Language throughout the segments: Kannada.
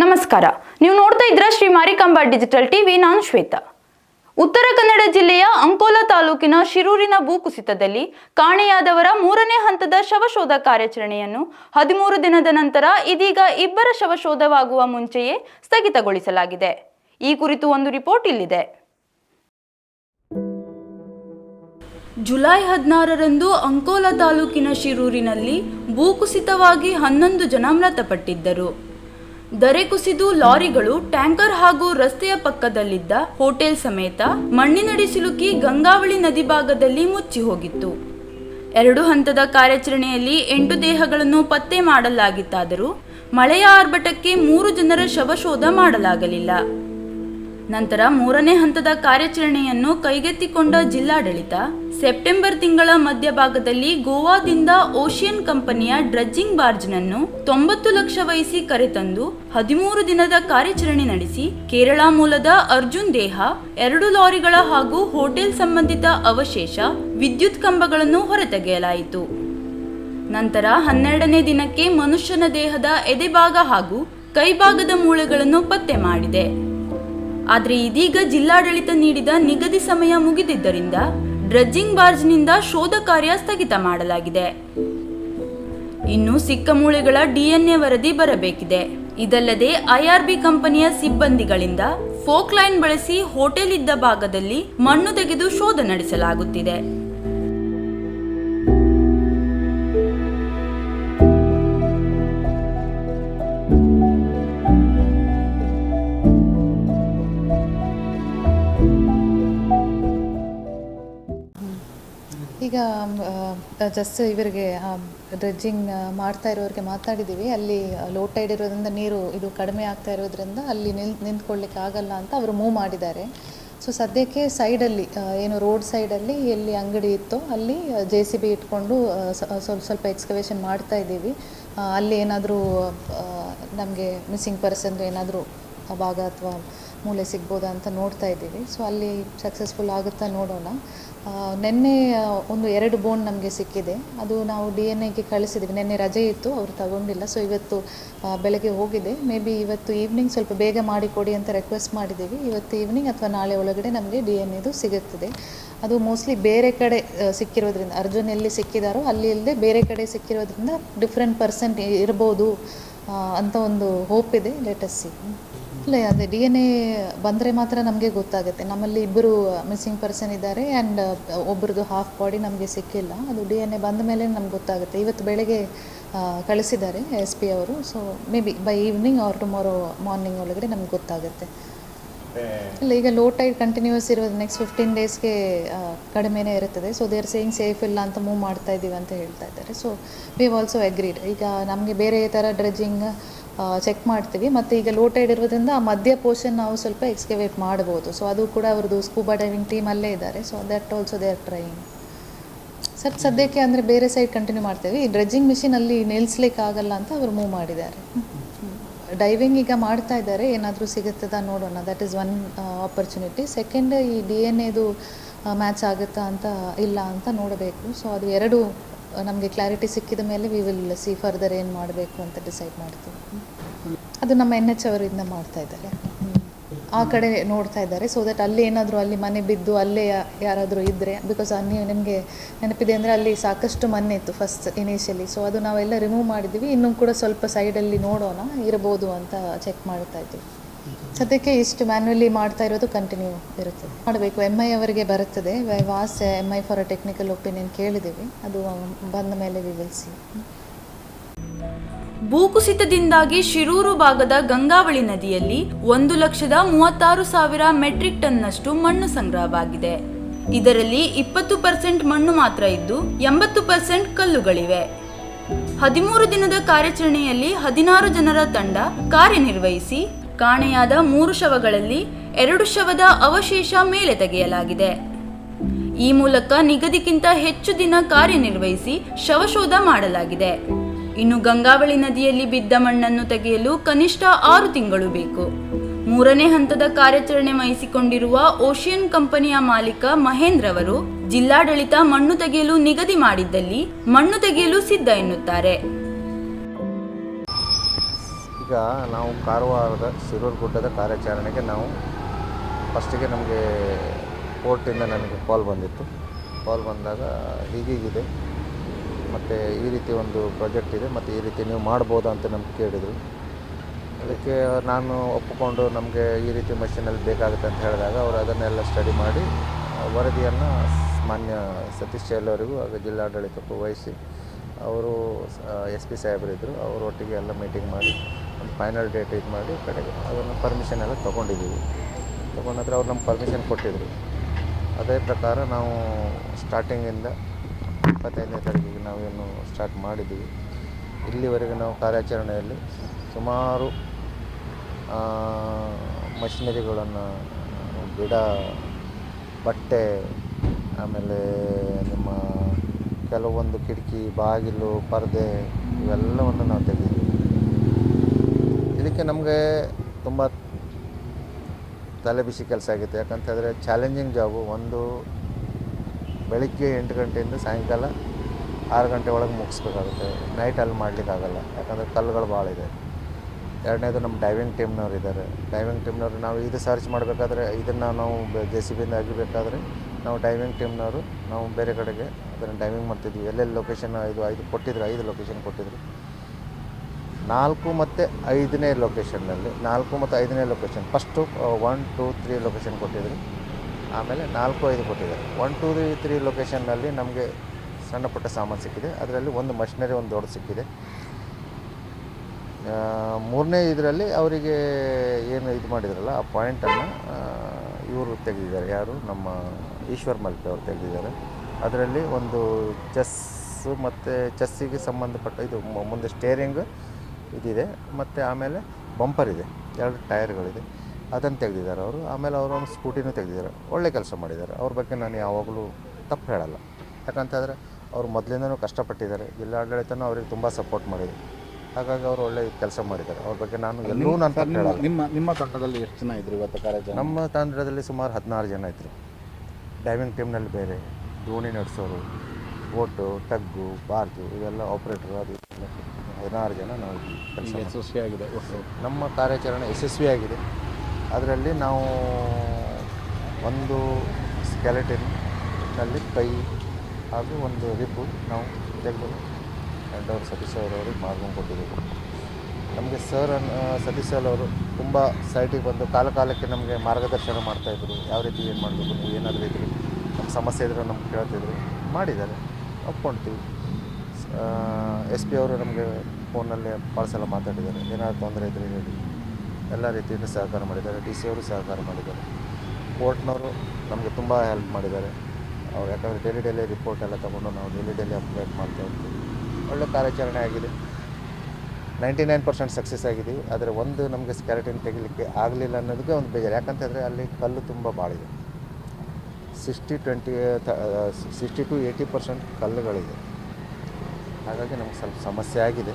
ನಮಸ್ಕಾರ. ನೀವು ನೋಡ್ತಾ ಇದ್ರ ಶ್ರೀ ಮಾರಿಕಾಂಬಾ ಡಿಜಿಟಲ್ ಟಿವಿ, ನಾನು ಶ್ವೇತಾ. ಉತ್ತರ ಕನ್ನಡ ಜಿಲ್ಲೆಯ ಅಂಕೋಲಾ ತಾಲೂಕಿನ ಶಿರೂರಿನ ಭೂಕುಸಿತದಲ್ಲಿ ಕಾಣೆಯಾದವರ ಮೂರನೇ ಹಂತದ ಶವಶೋಧ ಕಾರ್ಯಾಚರಣೆಯನ್ನು ಹದಿಮೂರು ದಿನದ ನಂತರ ಇದೀಗ ಇಬ್ಬರ ಶವಶೋಧವಾಗುವ ಮುಂಚೆಯೇ ಸ್ಥಗಿತಗೊಳಿಸಲಾಗಿದೆ. ಈ ಕುರಿತು ಒಂದು ರಿಪೋರ್ಟ್ ಇಲ್ಲಿದೆ. ಜುಲೈ ಹದಿನಾರರಂದು ಅಂಕೋಲಾ ತಾಲೂಕಿನ ಶಿರೂರಿನಲ್ಲಿ ಭೂಕುಸಿತವಾಗಿ ಹನ್ನೊಂದು ಜನ ಮೃತಪಟ್ಟಿದ್ದರು. ದರೆ ಕುಸಿದು ಲಾರಿಗಳು, ಟ್ಯಾಂಕರ್ ಹಾಗೂ ರಸ್ತೆಯ ಪಕ್ಕದಲ್ಲಿದ್ದ ಹೋಟೆಲ್ ಸಮೇತ ಮಣ್ಣಿನಡಿ ಸಿಲುಕಿ ಗಂಗಾವಳಿ ನದಿ ಭಾಗದಲ್ಲಿ ಮುಚ್ಚಿ ಹೋಗಿತ್ತು. ಎರಡು ಹಂತದ ಕಾರ್ಯಾಚರಣೆಯಲ್ಲಿ ಎಂಟು ದೇಹಗಳನ್ನು ಪತ್ತೆ ಮಾಡಲಾಗಿತ್ತಾದರೂ ಮಳೆಯ ಆರ್ಭಟಕ್ಕೆ ಮೂರು ಜನರ ಶವಶೋಧ ಮಾಡಲಾಗಲಿಲ್ಲ. ನಂತರ ಮೂರನೇ ಹಂತದ ಕಾರ್ಯಾಚರಣೆಯನ್ನು ಕೈಗೆತ್ತಿಕೊಂಡ ಜಿಲ್ಲಾಡಳಿತ, ಸೆಪ್ಟೆಂಬರ್ ತಿಂಗಳ ಮಧ್ಯಭಾಗದಲ್ಲಿ ಗೋವಾದಿಂದ ಓಷಿಯನ್ ಕಂಪನಿಯ ಡ್ರಜ್ಜಿಂಗ್ ಬಾರ್ಜ್ನನ್ನು ತೊಂಬತ್ತು ಲಕ್ಷ ವಹಿಸಿ ಕರೆತಂದು ಹದಿಮೂರು ದಿನದ ಕಾರ್ಯಾಚರಣೆ ನಡೆಸಿ, ಕೇರಳ ಮೂಲದ ಅರ್ಜುನ್ ದೇಹ, ಎರಡು ಲಾರಿಗಳ ಹಾಗೂ ಹೋಟೆಲ್ ಸಂಬಂಧಿತ ಅವಶೇಷ, ವಿದ್ಯುತ್ ಕಂಬಗಳನ್ನು ಹೊರತೆಗೆಯಲಾಯಿತು. ನಂತರ ಹನ್ನೆರಡನೇ ದಿನಕ್ಕೆ ಮನುಷ್ಯನ ದೇಹದ ಎದೆಭಾಗ ಹಾಗೂ ಕೈಭಾಗದ ಮೂಳೆಗಳನ್ನು ಪತ್ತೆ ಮಾಡಿದೆ. ಆದರೆ ಇದೀಗ ಜಿಲ್ಲಾಡಳಿತ ನೀಡಿದ ನಿಗದಿ ಸಮಯ ಮುಗಿದಿದ್ದರಿಂದ ಡ್ರಜ್ಜಿಂಗ್ ಬಾರ್ಜ್ನಿಂದ ಶೋಧ ಕಾರ್ಯ ಸ್ಥಗಿತ ಮಾಡಲಾಗಿದೆ. ಇನ್ನು ಸಿಕ್ಕ ಮೂಳೆಗಳ ಡಿಎನ್ಎ ವರದಿ ಬರಬೇಕಿದೆ. ಇದಲ್ಲದೆ ಐಆರ್ಬಿ ಕಂಪನಿಯ ಸಿಬ್ಬಂದಿಗಳಿಂದ ಫೋಕ್ಲೈನ್ ಬಳಸಿ ಹೋಟೆಲ್ ಇದ್ದ ಭಾಗದಲ್ಲಿ ಮಣ್ಣು ತೆಗೆದು ಶೋಧ ನಡೆಸಲಾಗುತ್ತಿದೆ. ಜಸ್ಟ್ ಇವರಿಗೆ ಡ್ರೆಜ್ಜಿಂಗ್ ಮಾಡ್ತಾ ಇರೋರಿಗೆ ಮಾತಾಡಿದ್ದೀವಿ ಅಲ್ಲಿ ಲೋ ಟೈಡ್ ಇರೋದ್ರಿಂದ ನೀರು ಇದು ಕಡಿಮೆ ಆಗ್ತಾ ಇರೋದ್ರಿಂದ ಅಲ್ಲಿ ನಿಲ್ ನಿಂತ್ಕೊಳ್ಳಿಕ್ಕೆ ಆಗಲ್ಲ ಅಂತ ಅವರು ಮೂವ್ ಮಾಡಿದ್ದಾರೆ. ಸೊ ಸದ್ಯಕ್ಕೆ ಸೈಡಲ್ಲಿ ಏನು ರೋಡ್ ಸೈಡಲ್ಲಿ ಎಲ್ಲಿ ಅಂಗಡಿ ಇತ್ತೋ ಅಲ್ಲಿ ಜೆ ಸಿ ಬಿ ಇಟ್ಕೊಂಡು ಸ್ವಲ್ಪ ಸ್ವಲ್ಪ ಎಕ್ಸ್ಕವೇಷನ್ ಮಾಡ್ತಾ ಇದ್ದೀವಿ. ಅಲ್ಲಿ ಏನಾದರೂ ನಮಗೆ ಮಿಸ್ಸಿಂಗ್ ಪರ್ಸನ್ ಏನಾದರೂ ಭಾಗ ಅಥವಾ ಮೂಲೆ ಸಿಗ್ಬೋದಾ ಅಂತ ನೋಡ್ತಾ ಇದ್ದೀವಿ. ಸೊ ಅಲ್ಲಿ ಸಕ್ಸಸ್ಫುಲ್ ಆಗುತ್ತಾ ನೋಡೋಣ. ನಿನ್ನೆ ಒಂದು ಎರಡು ಬೋನ್ ನಮಗೆ ಸಿಕ್ಕಿದೆ. ಅದು ನಾವು ಡಿ ಎನ್ ಎಗೆ ಕಳಿಸಿದ್ವಿ. ನಿನ್ನೆ ರಜೆ ಇತ್ತು, ಅವರು ತಗೊಂಡಿಲ್ಲ. ಸೊ ಇವತ್ತು ಬೆಳಗ್ಗೆ ಹೋಗಿದೆ. ಮೇ ಬಿ ಇವತ್ತು ಈವ್ನಿಂಗ್ ಸ್ವಲ್ಪ ಬೇಗ ಮಾಡಿಕೊಡಿ ಅಂತ ರಿಕ್ವೆಸ್ಟ್ ಮಾಡಿದ್ದೀವಿ. ಇವತ್ತು ಈವ್ನಿಂಗ್ ಅಥವಾ ನಾಳೆ ಒಳಗಡೆ ನಮಗೆ ಡಿ ಎನ್ ಎದು ಸಿಗುತ್ತದೆ. ಅದು ಮೋಸ್ಟ್ಲಿ ಬೇರೆ ಕಡೆ ಸಿಕ್ಕಿರೋದ್ರಿಂದ, ಅರ್ಜುನ್ ಎಲ್ಲಿ ಸಿಕ್ಕಿದಾರೋ ಅಲ್ಲಿ ಇಲ್ಲದೆ ಬೇರೆ ಕಡೆ ಸಿಕ್ಕಿರೋದ್ರಿಂದ ಡಿಫ್ರೆಂಟ್ ಪರ್ಸೆಂಟ್ ಇರ್ಬೋದು ಅಂತ ಒಂದು ಹೋಪ್ ಇದೆ. ಸಿ ಇಲ್ಲ ಅದೇ ಡಿ ಎನ್ ಎ ಬಂದರೆ ಮಾತ್ರ ನಮಗೆ ಗೊತ್ತಾಗುತ್ತೆ. ನಮ್ಮಲ್ಲಿ ಇಬ್ಬರು ಮಿಸ್ಸಿಂಗ್ ಪರ್ಸನ್ ಇದ್ದಾರೆ ಆ್ಯಂಡ್ ಒಬ್ಬರದು ಹಾಫ್ ಬಾಡಿ ನಮಗೆ ಸಿಕ್ಕಿಲ್ಲ. ಅದು ಡಿ ಎನ್ ಎ ಬಂದ ಮೇಲೆ ನಮ್ಗೆ ಗೊತ್ತಾಗುತ್ತೆ. ಇವತ್ತು ಬೆಳಗ್ಗೆ ಕಳಿಸಿದ್ದಾರೆ ಎಸ್ ಪಿ ಅವರು. So may be by evening or tomorrow morning ಒಳಗಡೆ ನಮ್ಗೆ ಗೊತ್ತಾಗುತ್ತೆ. ಇಲ್ಲ, ಈಗ ಲೋ ಟೈಡ್ ಕಂಟಿನ್ಯೂಸ್ ಇರೋದು ನೆಕ್ಸ್ಟ್ ಫಿಫ್ಟೀನ್ ಡೇಸ್ಗೆ ಕಡಿಮೆನೇ ಇರುತ್ತದೆ. ಸೊ ದೇರ್ ಸೇಯಿಂಗ್ ಸೇಫ್ ಇಲ್ಲ ಅಂತ ಮೂವ್ ಮಾಡ್ತಾ ಇದ್ದೀವಿ ಅಂತ ಹೇಳ್ತಾ ಇದ್ದಾರೆ. ಸೊ ವಿ ಆಲ್ಸೋ ಅಗ್ರೀಡ್ ಈಗ ನಮಗೆ ಬೇರೆ ಥರ ಡ್ರೆಜ್ಜಿಂಗ್ ಚೆಕ್ ಮಾಡ್ತೀವಿ. ಮತ್ತು ಈಗ ಲೋ ಟೈಡ್ ಇರೋದ್ರಿಂದ ಆ ಮಧ್ಯ ಪೋರ್ಷನ್ ನಾವು ಸ್ವಲ್ಪ ಎಕ್ಸ್ಕವೇಟ್ ಮಾಡ್ಬೋದು. ಸೊ ಅದು ಕೂಡ ಅವ್ರದ್ದು ಸ್ಕೂಬಾ ಡೈವಿಂಗ್ ಟೀಮ್ ಅಲ್ಲೇ ಇದ್ದಾರೆ. So that also they are trying sir, ಸದ್ಯಕ್ಕೆ ಅಂದರೆ ಬೇರೆ ಸೈಡ್ ಕಂಟಿನ್ಯೂ ಮಾಡ್ತೀವಿ. ಈ ಡ್ರೆಜ್ಜಿಂಗ್ ಮಿಷಿನ್ ಅಲ್ಲಿ ನಿಲ್ಲಿಸ್ಲಿಕ್ಕೆ ಆಗಲ್ಲ ಅಂತ ಅವರು ಮೂವ್ ಮಾಡಿದ್ದಾರೆ. ಡೈವಿಂಗ್ ಈಗ ಮಾಡ್ತಾ ಇದ್ದಾರೆ. ಏನಾದರೂ ಸಿಗುತ್ತದಾ ನೋಡೋಣ. That is one opportunity second ಈ ಡಿ ಎನ್ ಎದು ಮ್ಯಾಚ್ ಆಗುತ್ತಾ ಅಂತ, ಇಲ್ಲ ಅಂತ ನೋಡಬೇಕು. ಸೊ ಅದು ಎರಡು ನಮಗೆ ಕ್ಲಾರಿಟಿ ಸಿಕ್ಕಿದ ಮೇಲೆ ವಿ ವಿಲ್ ಸಿ ಫರ್ದರ್ ಏನು ಮಾಡಬೇಕು ಅಂತ ಡಿಸೈಡ್ ಮಾಡ್ತೀವಿ. ಅದು ನಮ್ಮ ಎನ್ ಎಚ್ ಅವರಿಂದ ಮಾಡ್ತಾ ಇದ್ದಾರೆ. ಆ ಕಡೆ ನೋಡ್ತಾ ಇದ್ದಾರೆ ಸೊ ದಟ್ ಅಲ್ಲಿ ಏನಾದರೂ ಅಲ್ಲಿ ಮನೆ ಬಿದ್ದು ಅಲ್ಲೇ ಯಾರಾದರೂ ಇದ್ದರೆ ಬಿಕಾಸ್ ನೀವು ನಿಮಗೆ ನೆನಪಿದೆ ಅಂದರೆ ಅಲ್ಲಿ ಸಾಕಷ್ಟು ಮನೆ ಇತ್ತು ಫಸ್ಟ್ ಇನಿಷಿಯಲಿ ಸೊ ಅದು ನಾವೆಲ್ಲ ರಿಮೂವ್ ಮಾಡಿದ್ವಿ ಇನ್ನೂ ಕೂಡ ಸ್ವಲ್ಪ ಸೈಡಲ್ಲಿ ನೋಡೋಣ, ಇರ್ಬೋದು ಅಂತ ಚೆಕ್ ಮಾಡ್ತಾ ಇದ್ದೀವಿ. ಸದ್ಯಕ್ಕೆ ಇಷ್ಟು ಮ್ಯಾನ್ಯಲಿ ಮಾಡ್ತಾ ಇರೋದು ಕಂಟಿನ್ಯೂ ಇರುತ್ತದೆ. ಮಾಡಬೇಕು. ಎಂ ಐ ಅವರಿಗೆ ಬರುತ್ತದೆ. Was M I for a technical opinion ಕೇಳಿದ್ದೀವಿ. ಅದು ಬಂದ ಮೇಲೆ ವಿವರಿಸಿ ಭೂಕುಸಿತದಿಂದಾಗಿ ಶಿರೂರು ಭಾಗದ ಗಂಗಾವಳಿ ನದಿಯಲ್ಲಿ ಒಂದು ಲಕ್ಷದ ಮೂವತ್ತಾರು ಸಾವಿರ ಮೆಟ್ರಿಕ್ ಟನ್ನಷ್ಟು ಮಣ್ಣು ಸಂಗ್ರಹವಾಗಿದೆ. ಇದರಲ್ಲಿ ಇಪ್ಪತ್ತು ಪರ್ಸೆಂಟ್ ಮಣ್ಣು ಮಾತ್ರ ಇದ್ದು, ಎಂಬತ್ತು ಪರ್ಸೆಂಟ್ ಕಲ್ಲುಗಳಿವೆ. ಹದಿಮೂರು ದಿನದ ಕಾರ್ಯಾಚರಣೆಯಲ್ಲಿ ಹದಿನಾರು ಜನರ ತಂಡ ಕಾರ್ಯನಿರ್ವಹಿಸಿ ಕಾಣೆಯಾದ ಮೂರು ಶವಗಳಲ್ಲಿ ಎರಡು ಶವದ ಅವಶೇಷ ಮೇಲೆ ತೆಗೆಯಲಾಗಿದೆ. ಈ ಮೂಲಕ ನಿಗದಿಗಿಂತ ಹೆಚ್ಚು ದಿನ ಕಾರ್ಯನಿರ್ವಹಿಸಿ ಶವಶೋಧ ಮಾಡಲಾಗಿದೆ. ಇನ್ನು ಗಂಗಾವಳಿ ನದಿಯಲ್ಲಿ ಬಿದ್ದ ಮಣ್ಣನ್ನು ತೆಗೆಯಲು ಕನಿಷ್ಠ ಆರು ತಿಂಗಳು ಬೇಕು. ಮೂರನೇ ಹಂತದ ಕಾರ್ಯಾಚರಣೆ ವಹಿಸಿಕೊಂಡಿರುವ ಓಷಿಯನ್ ಕಂಪನಿಯ ಮಾಲೀಕ ಮಹೇಂದ್ರ ಅವರು ಜಿಲ್ಲಾಡಳಿತ ಮಣ್ಣು ತೆಗೆಯಲು ನಿಗದಿ ಮಾಡಿದ್ದಲ್ಲಿ ಮಣ್ಣು ತೆಗೆಯಲು ಸಿದ್ಧ ಎನ್ನುತ್ತಾರೆ. ಈಗ ನಾವು ಕಾರವಾರದ ಶಿರೂರು ಗುಡ್ಡದ ಕಾರ್ಯಾಚರಣೆಗೆ ನಾವು ಫಸ್ಟಿಗೆ ನಮಗೆ ಕೋರ್ಟಿಂದ ನನಗೆ ಕಾಲ್ ಬಂದಿತ್ತು. ಕಾಲ್ ಬಂದಾಗ ಹೀಗೀಗಿದೆ. ಮತ್ತು ಈ ರೀತಿ ಒಂದು ಪ್ರಾಜೆಕ್ಟ್ ಇದೆ. ಮತ್ತು ಈ ರೀತಿ ನೀವು ಮಾಡ್ಬೋದಾ ಅಂತ ನಮ್ಗೆ ಕೇಳಿದರು. ಅದಕ್ಕೆ ನಾನು ಒಪ್ಪಿಕೊಂಡು ನಮಗೆ ಈ ರೀತಿ ಮಷೀನಲ್ಲಿ ಬೇಕಾಗುತ್ತೆ ಅಂತ ಹೇಳಿದಾಗ ಅವರು ಅದನ್ನೆಲ್ಲ ಸ್ಟಡಿ ಮಾಡಿ, ವರದಿಯನ್ನು ಮಾನ್ಯ ಸತೀಶ್ ಚೈಲ್ ಅವರಿಗೂ ಹಾಗೂ ಜಿಲ್ಲಾಡಳಿತಕ್ಕೂ ವಹಿಸಿ, ಅವರು ಎಸ್ ಪಿ ಸಾಹೇಬರಿದ್ದರು ಅವರೊಟ್ಟಿಗೆ ಎಲ್ಲ ಮೀಟಿಂಗ್ ಮಾಡಿ ಫೈನಲ್ ಡೇಟ್ ಇದು ಮಾಡಿ ಕಡೆಗೆ ಅದನ್ನು ಪರ್ಮಿಷನ್ ಎಲ್ಲ ತೊಗೊಂಡಿದ್ದೀವಿ. ತೊಗೊಂಡಿದ್ರೆ ಅವ್ರು ನಮ್ಗೆ ಪರ್ಮಿಷನ್ ಕೊಟ್ಟಿದ್ರು. ಅದೇ ಪ್ರಕಾರ ನಾವು ಸ್ಟಾರ್ಟಿಂಗಿಂದ ಇಪ್ಪತ್ತೈದನೇ ತಾರೀಕಿಗೆ ನಾವೇನು ಸ್ಟಾರ್ಟ್ ಮಾಡಿದ್ದೀವಿ. ಇಲ್ಲಿವರೆಗೆ ನಾವು ಕಾರ್ಯಾಚರಣೆಯಲ್ಲಿ ಸುಮಾರು ಮಷಿನರಿಗಳನ್ನು ಗಿಡ, ಬಟ್ಟೆ, ಆಮೇಲೆ ನಿಮ್ಮ ಕೆಲವೊಂದು ಕಿಟಕಿ, ಬಾಗಿಲು, ಪರದೆ ಇವೆಲ್ಲವನ್ನು ನಾವು ತೆಗೆದಿದ್ದೀವಿ. ಇದಕ್ಕೆ ನಮಗೆ ತುಂಬ ತಲೆ ಬಿಸಿ ಕೆಲಸ ಆಗಿತ್ತು. ಯಾಕಂತ ಚಾಲೆಂಜಿಂಗ್ ಜಾಬು ಒಂದು ಬೆಳಿಗ್ಗೆ ಎಂಟು ಗಂಟೆಯಿಂದ ಸಾಯಂಕಾಲ ಆರು ಗಂಟೆ ಒಳಗೆ ಮುಗಿಸ್ಬೇಕಾಗುತ್ತೆ. ನೈಟ್ ಅಲ್ಲಿ ಮಾಡಲಿಕ್ಕಾಗಲ್ಲ. ಯಾಕಂದರೆ ಕಲ್ಲುಗಳು ಭಾಳ ಇದೆ. ಎರಡನೇದು ನಮ್ಮ ಡೈವಿಂಗ್ ಟೀಮ್ನವ್ರು ಇದ್ದಾರೆ. ಡೈವಿಂಗ್ ಟೀಮ್ನವ್ರು ನಾವು ಇದು ಸರ್ಚ್ ಮಾಡಬೇಕಾದ್ರೆ ಇದನ್ನು ನಾವು ಜೆ ಸಿ ಬಿಯಿಂದ ಅಗಿಬೇಕಾದ್ರೆ ನಾವು ಡೈವಿಂಗ್ ಟೀಮ್ನವರು ನಾವು ಬೇರೆ ಕಡೆಗೆ ಅದನ್ನು ಡೈವಿಂಗ್ ಮಾಡ್ತಿದ್ವಿ. ಎಲ್ಲೆಲ್ಲಿ ಲೊಕೇಶನ್ ಐದು ಐದು ಕೊಟ್ಟಿದ್ರು, ಐದು ಲೊಕೇಶನ್ ಕೊಟ್ಟಿದ್ರು. ನಾಲ್ಕು ಮತ್ತು ಐದನೇ ಲೊಕೇಶನ್ನಲ್ಲಿ ನಾಲ್ಕು ಮತ್ತು ಐದನೇ location first one two three location ಕೊಟ್ಟಿದ್ರು. ಆಮೇಲೆ ನಾಲ್ಕು, ಐದು ಕೊಟ್ಟಿದ್ದಾರೆ. ಒನ್ ಟೂ ತ್ರೀ ತ್ರೀ ಲೊಕೇಶನ್ನಲ್ಲಿ ನಮಗೆ ಸಣ್ಣ ಪುಟ್ಟ ಸಾಮಾನು ಸಿಕ್ಕಿದೆ. ಅದರಲ್ಲಿ ಒಂದು ಮಷಿನರಿ ಒಂದು ದೊಡ್ಡ ಸಿಕ್ಕಿದೆ. ಮೂರನೇ ಇದರಲ್ಲಿ ಅವರಿಗೆ ಏನು ಇದು ಮಾಡಿದ್ರಲ್ಲ, ಆ ಪಾಯಿಂಟನ್ನು ಇವರು ತೆಗೆದಿದ್ದಾರೆ. ಯಾರು? ನಮ್ಮ ಈಶ್ವರ್ ಮಲ್ಪೆ ಅವರು ತೆಗೆದಿದ್ದಾರೆ. ಅದರಲ್ಲಿ ಒಂದು ಚೆಸ್ ಮತ್ತು ಚೆಸ್ಸಿಗೆ ಸಂಬಂಧಪಟ್ಟ, ಇದು ಮುಂದೆ ಸ್ಟೇರಿಂಗ್ ಇದಿದೆ. ಮತ್ತು ಆಮೇಲೆ ಬಂಪರ್ ಇದೆ. ಎರಡು ಟೈರ್ಗಳಿದೆ. ಅದನ್ನು ತೆಗೆದಿದ್ದಾರೆ ಅವರು. ಆಮೇಲೆ ಅವರು ಒಂದು ಸ್ಕೂಟಿನೂ ತೆಗೆದಿದ್ದಾರೆ. ಒಳ್ಳೆ ಕೆಲಸ ಮಾಡಿದ್ದಾರೆ. ಅವ್ರ ಬಗ್ಗೆ ನಾನು ಯಾವಾಗಲೂ ತಪ್ಪು ಹೇಳಲ್ಲ. ಯಾಕಂತಂದರೆ ಅವರು ಮೊದಲಿಂದನೂ ಕಷ್ಟಪಟ್ಟಿದ್ದಾರೆ. ಜಿಲ್ಲಾಡಳಿತನೂ ಅವ್ರಿಗೆ ತುಂಬ ಸಪೋರ್ಟ್ ಮಾಡಿದೆ. ಹಾಗಾಗಿ ಅವರು ಒಳ್ಳೆ ಕೆಲಸ ಮಾಡಿದ್ದಾರೆ. ಅವ್ರ ಬಗ್ಗೆ ನಾನು ಎಲ್ಲರೂ ನಾನು ತಪ್ಪು ನಿಮ್ಮ ಹೇಳಲ್ಲ. ನಿಮ್ಮ ನಿಮ್ಮ ತಂಡದಲ್ಲಿ ಎಷ್ಟು ಜನ ಇದ್ದರು ಇವತ್ತು ಕಾರ್ಯಕ್ರಮ? ನಮ್ಮ ತಂಡದಲ್ಲಿ ಸುಮಾರು ಹದಿನಾರು ಜನ ಇದ್ದರು ಡೈವಿಂಗ್ ಟೀಮ್ನಲ್ಲಿ ಬೇರೆ ದೋಣಿ ನಡೆಸೋರು ಬೋಟು ಟಗ್ಗು ಬಾರ್ಜು ಇವೆಲ್ಲ ಆಪ್ರೇಟ್ರು ಅದು. ಹದಿನಾರು ಜನ ನಾವು ಕೆಲಸ ಯಶಸ್ವಿಯಾಗಿದೆ ನಮ್ಮ ಕಾರ್ಯಾಚರಣೆ ಯಶಸ್ವಿಯಾಗಿದೆ ಅದರಲ್ಲಿ ನಾವು ಒಂದು ಸ್ಕೆಲೆಟಿನ್ನಲ್ಲಿ ಕೈ ಹಾಗೂ ಒಂದು ರಿಬ್ಬು ನಾವು ತೆಗೆದು ಅವರು ಸತೀಶ್ ಅವರವ್ರಿಗೆ ಮಾರ್ಕೊಂಡು ಕೊಟ್ಟಿದ್ದೀವಿ. ನಮಗೆ ಸರ್ ಅನ್ನ ಸತೀಶ್ ಸರ್ ಅವರು ತುಂಬ ಸೈಟಿಗೆ ಬಂದು ಕಾಲ ಕಾಲಕ್ಕೆ ನಮಗೆ ಮಾರ್ಗದರ್ಶನ ಮಾಡ್ತಾಯಿದ್ರು ಯಾವ ರೀತಿ ಏನು ಮಾಡಬೇಕು ನೀವು ಏನಾದರೂ ಇದ್ರಿ ನಮ್ಮ ಸಮಸ್ಯೆ ಇದ್ರೆ ನಮ್ಗೆ ಕೇಳ್ತಿದ್ರು ಮಾಡಿದ್ದಾರೆ. ಒಪ್ಕೊಳ್ತೀವಿ ಎಸ್ ಪಿ ಅವರು ನಮಗೆ ಫೋನಲ್ಲಿ ಭಾಳ ಸಲ ಮಾತಾಡಿದ್ದಾರೆ. ಏನಾದ್ರು ತೊಂದರೆ ಇದ್ದರೆ ಹೇಳಿ. ಎಲ್ಲ ರೀತಿಯಿಂದ ಸಹಕಾರ ಮಾಡಿದ್ದಾರೆ. ಡಿ ಸಿ ಅವರು ಸಹಕಾರ ಮಾಡಿದ್ದಾರೆ. ಕೋರ್ಟ್ನವರು ನಮಗೆ ತುಂಬ ಹೆಲ್ಪ್ ಮಾಡಿದ್ದಾರೆ. ಅವ್ರು ಯಾಕಂದರೆ ಡೈಲಿ ಡೈಲಿ ರಿಪೋರ್ಟ್ ಎಲ್ಲ ತೊಗೊಂಡು ನಾವು ಡೈಲಿ ಡೈಲಿ ಅಪ್ಡೇಟ್ ಮಾಡ್ತಾ ಇರ್ತೀವಿ. ಒಳ್ಳೆ ಕಾರ್ಯಾಚರಣೆ ಆಗಿದೆ. ನೈಂಟಿ ನೈನ್ ಪರ್ಸೆಂಟ್ ಸಕ್ಸಸ್ ಆಗಿದ್ದೀವಿ ಆದರೆ ಒಂದು ನಮಗೆ ಸ್ಕ್ಯಾರಟಿನ್ ತೆಗಿಲಿಕ್ಕೆ ಆಗಲಿಲ್ಲ ಅನ್ನೋದಕ್ಕೆ ಒಂದು ಬೇಜಾರು. ಯಾಕಂತಂದರೆ ಅಲ್ಲಿ ಕಲ್ಲು ತುಂಬ ಭಾಳಿದೆ sixty twenty sixty to eighty percent ಕಲ್ಲುಗಳಿದೆ. ಹಾಗಾಗಿ ನಮಗೆ ಸ್ವಲ್ಪ ಸಮಸ್ಯೆ ಆಗಿದೆ.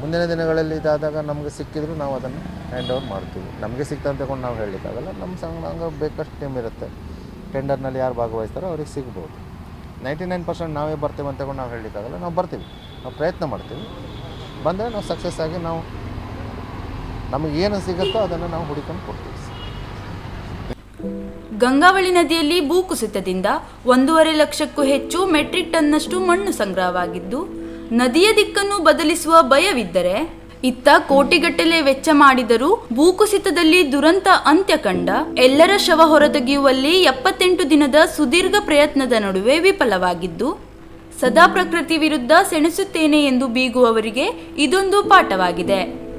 ಮುಂದಿನ ದಿನಗಳಲ್ಲಿ ಇದಾದಾಗ ನಮಗೆ ಸಿಕ್ಕಿದ್ರು ನಾವು ಅದನ್ನು ಹ್ಯಾಂಡ್ ಓವರ್ ಮಾಡ್ತೀವಿ. ನಮಗೆ ಸಿಕ್ತಂತ ತಗೊಂಡು ನಾವು ಹೇಳಲಿಕ್ಕಾಗಲ್ಲ, ನಮ್ಮ ಸಂಘ ಬೇಕಷ್ಟು ಟೀಮ್ ಇರುತ್ತೆ. ಟೆಂಡರ್ನಲ್ಲಿ ಯಾರು ಭಾಗವಹಿಸ್ತಾರೋ ಅವ್ರಿಗೆ ಸಿಗ್ಬೋದು. ನೈಂಟಿ ನೈನ್ ಪರ್ಸೆಂಟ್ ನಾವೇ ಬರ್ತೇವೆ ಅಂತ ತಗೊಂಡು ನಾವು ಹೇಳಲಿಕ್ಕಾಗಲ್ಲ, ನಾವು ಬರ್ತೀವಿ. ನಾವು ಪ್ರಯತ್ನ ಮಾಡ್ತೀವಿ. ಬಂದರೆ ನಾವು ಸಕ್ಸಸ್ ಆಗಿ ನಾವು ನಮಗೇನು ಸಿಗುತ್ತೋ ಅದನ್ನು ನಾವು ಹುಡುಕೊಂಡು ಕೊಡ್ತೀವಿ. ಗಂಗಾವಳಿ ನದಿಯಲ್ಲಿ ಭೂಕುಸಿತದಿಂದ ಒಂದೂವರೆ ಲಕ್ಷಕ್ಕೂ ಹೆಚ್ಚು ಮೆಟ್ರಿಕ್ ಟನ್ನಷ್ಟು ಮಣ್ಣು ಸಂಗ್ರಹವಾಗಿದ್ದು ನದಿಯ ದಿಕ್ಕನ್ನು ಬದಲಿಸುವ ಭಯವಿದ್ದರೆ, ಇತ್ತ ಕೋಟಿಗಟ್ಟಲೆ ವೆಚ್ಚ ಮಾಡಿದರೂ ಭೂಕುಸಿತದಲ್ಲಿ ದುರಂತ ಅಂತ್ಯ ಕಂಡ, ಎಲ್ಲರ ಶವ ಹೊರತೆಗೆಯುವಲ್ಲಿ ಎಪ್ಪತ್ತೆಂಟು ದಿನದ ಸುದೀರ್ಘ ಪ್ರಯತ್ನದ ನಡುವೆ ವಿಫಲವಾಗಿದ್ದು, ಸದಾ ಪ್ರಕೃತಿ ವಿರುದ್ಧ ಸೆಣಸುತ್ತೇನೆ ಎಂದು ಬೀಗುವವರಿಗೆ ಇದೊಂದು ಪಾಠವಾಗಿದೆ.